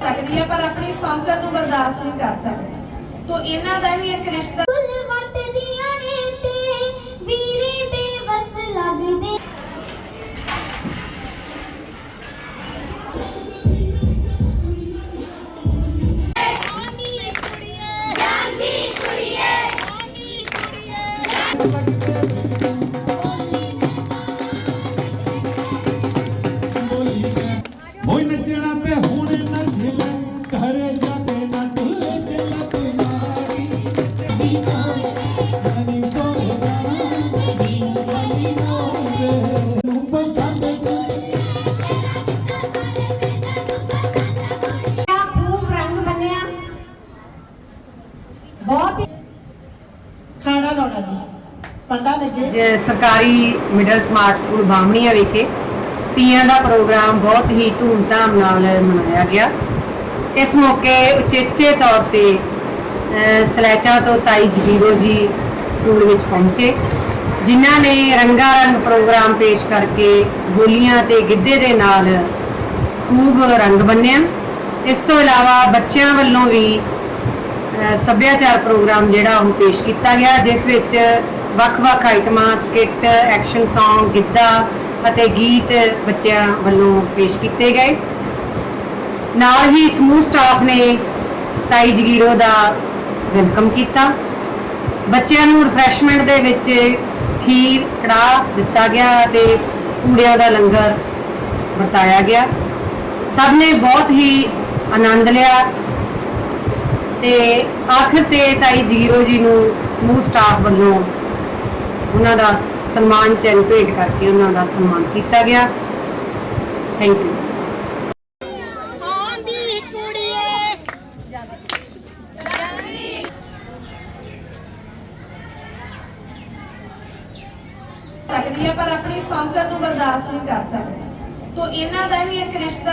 ਸਕਦੀ ਹੈ ਪਰ ਆਪਣੀ ਸੰਗਤ ਨੂੰ ਬਰਦਾਸ਼ਤ ਨਹੀਂ ਕਰ ਸਕਦੀ। ਤੋਂ ਇਹਨਾਂ ਦਾ ਵੀ ਇੱਕ ਰਿਸ਼ਤਾ ਪਤਾ ਲੱਗੇ? ਸਰਕਾਰੀ ਮਿਡਲ ਸਮਾਰਟ ਸਕੂਲ ਬਾਹਮਣੀਆਂ ਵਿਖੇ ਤੀਆਂ ਦਾ ਪ੍ਰੋਗਰਾਮ ਬਹੁਤ ਹੀ ਧੂਮਧਾਮ ਨਾਲ ਮਨਾਇਆ ਗਿਆ। ਇਸ ਮੌਕੇ ਉਚੇਚੇ ਤੌਰ ਤੇ ਅ, ਸਲੈਚਾ ਤੋਂ ਤਾਈ ਜਗੀਰੋ ਜੀ ਸਕੂਲ ਵਿੱਚ ਪਹੁੰਚੇ ਜਿਨ੍ਹਾਂ ਨੇ ਰੰਗਾ ਰੰਗ ਪ੍ਰੋਗਰਾਮ ਪੇਸ਼ ਕਰਕੇ ਬੋਲੀਆਂ ਤੇ ਗਿੱਧੇ ਦੇ ਨਾਲ ਖੂਬ ਰੰਗ ਬੰਨਿਆ। ਇਸ ਤੋਂ ਇਲਾਵਾ ਬੱਚਿਆਂ ਵੱਲੋਂ ਵੀ ਸੱਭਿਆਚਾਰ ਪ੍ਰੋਗਰਾਮ ਜਿਹੜਾ ਉਹ ਪੇਸ਼ ਕੀਤਾ ਗਿਆ ਜਿਸ ਵਿੱਚ ਵੱਖ-ਵੱਖ ਆਈਟਮਾਂ, ਸਕਿੱਟ, ਐਕਸ਼ਨ Song ਗਿੱਧਾ ਅਤੇ ਗੀਤ ਬੱਚਿਆਂ ਵੱਲੋਂ ਪੇਸ਼ ਕੀਤੇ ਗਏ। ਨਾਲ ਹੀ ਸਮੂਹ ਸਟਾਫ ਨੇ ਤਾਈ ਜਗੀਰੋ ਦਾ ਵੈਲਕਮ ਕੀਤਾ। ਬੱਚਿਆਂ ਨੂੰ ਰਿਫਰੈਸ਼ਮੈਂਟ ਦੇ ਵਿੱਚ ਖੀਰ, ਕੜਾਹ ਦਿੱਤਾ ਗਿਆ ਤੇ ਪੂੜਿਆਂ ਦਾ ਲੰਗਰ ਵਰਤਾਇਆ ਗਿਆ। ਸਭ ਨੇ ਬਹੁਤ ਹੀ ਆਨੰਦ ਲਿਆ ਤੇ ਆਖਰ ਤੇ ਤਾਈ ਜੀਰੋ ਜੀ ਨੂੰ ਸਮੂਹ ਸਟਾਫ ਵੱਲੋਂ ਉਹਨਾਂ ਦਾ ਸਨਮਾਨ ਚੈਨ ਭੇਟ ਕਰਕੇ ਉਹਨਾਂ ਦਾ ਸਨਮਾਨ ਕੀਤਾ ਗਿਆ। ਥੈਂਕ ਯੂ ਸਕਦੀ ਹੈ ਪਰ ਆਪਣੀ ਸੰਗਤ ਨੂੰ ਬਰਦਾਸ਼ਤ ਨਹੀਂ ਕਰ ਸਕਦੀ। ਤੋਂ ਇਹਨਾਂ ਦਾ ਵੀ ਇੱਕ ਰਿਸ਼ਤਾ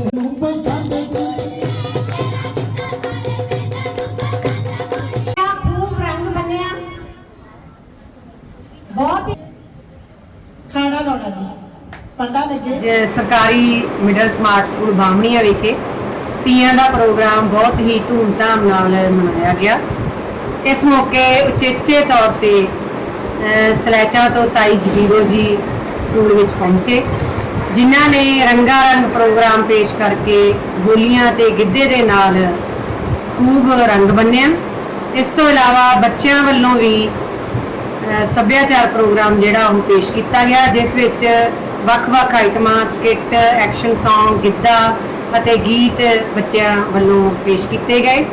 ਪਤਾ ਲੱਗੇ? ਸਰਕਾਰੀ ਮਿਡਲ ਸਮਾਰਟ ਸਕੂਲ ਬਾਹਮਣੀਆਂ ਵਿਖੇ ਤੀਆਂ ਦਾ ਪ੍ਰੋਗਰਾਮ ਬਹੁਤ ਹੀ ਧੂਮਧਾਮ ਨਾਲ ਮਨਾਇਆ ਗਿਆ। ਇਸ ਮੌਕੇ ਉਚੇਚੇ ਤੌਰ ਤੇ ਅ, ਸਲੈਚਾ ਤੋਂ ਤਾਈ ਜਗੀਰੋ ਜੀ ਸਕੂਲ ਵਿੱਚ ਪਹੁੰਚੇ ਜਿਨ੍ਹਾਂ ਨੇ ਰੰਗਾ ਰੰਗ ਪ੍ਰੋਗਰਾਮ ਪੇਸ਼ ਕਰਕੇ ਬੋਲੀਆਂ ਤੇ ਗਿੱਧੇ ਦੇ ਨਾਲ ਖੂਬ ਰੰਗ ਬੰਨਿਆ। ਇਸ ਤੋਂ ਇਲਾਵਾ ਬੱਚਿਆਂ ਵੱਲੋਂ ਵੀ ਸੱਭਿਆਚਾਰ ਪ੍ਰੋਗਰਾਮ ਜਿਹੜਾ ਉਹ ਪੇਸ਼ ਕੀਤਾ ਗਿਆ ਜਿਸ ਵਿੱਚ ਵੱਖ-ਵੱਖ ਆਈਟਮਾਂ, ਸਕਿੱਟ, ਐਕਸ਼ਨ Song ਗਿੱਧਾ ਅਤੇ ਗੀਤ ਬੱਚਿਆਂ ਵੱਲੋਂ ਪੇਸ਼ ਕੀਤੇ ਗਏ।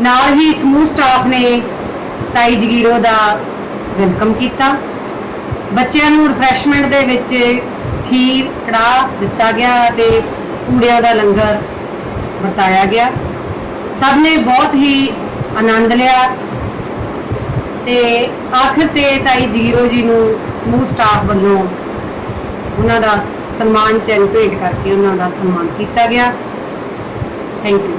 ਨਾਲ ਹੀ ਸਮੂਹ ਸਟਾਫ ਨੇ ਤਾਈ ਜਗੀਰੋ ਦਾ ਵੈਲਕਮ ਕੀਤਾ। ਬੱਚਿਆਂ ਨੂੰ ਰਿਫਰੈਸ਼ਮੈਂਟ ਦੇ ਵਿੱਚ ਖੀਰ, ਕੜਾਹ ਦਿੱਤਾ ਗਿਆ ਤੇ ਪੂੜਿਆਂ ਦਾ ਲੰਗਰ ਵਰਤਾਇਆ ਗਿਆ। ਸਭ ਨੇ ਬਹੁਤ ਹੀ ਆਨੰਦ ਲਿਆ ਤੇ ਆਖਰ ਤੇ ਤਾਈ ਜੀਰੋ ਜੀ ਨੂੰ ਸਮੂਹ ਸਟਾਫ ਵੱਲੋਂ ਉਹਨਾਂ ਦਾ ਸਨਮਾਨ ਚੈਨ ਭੇਟ ਕਰਕੇ ਉਹਨਾਂ ਦਾ ਸਨਮਾਨ ਕੀਤਾ ਗਿਆ। Thank you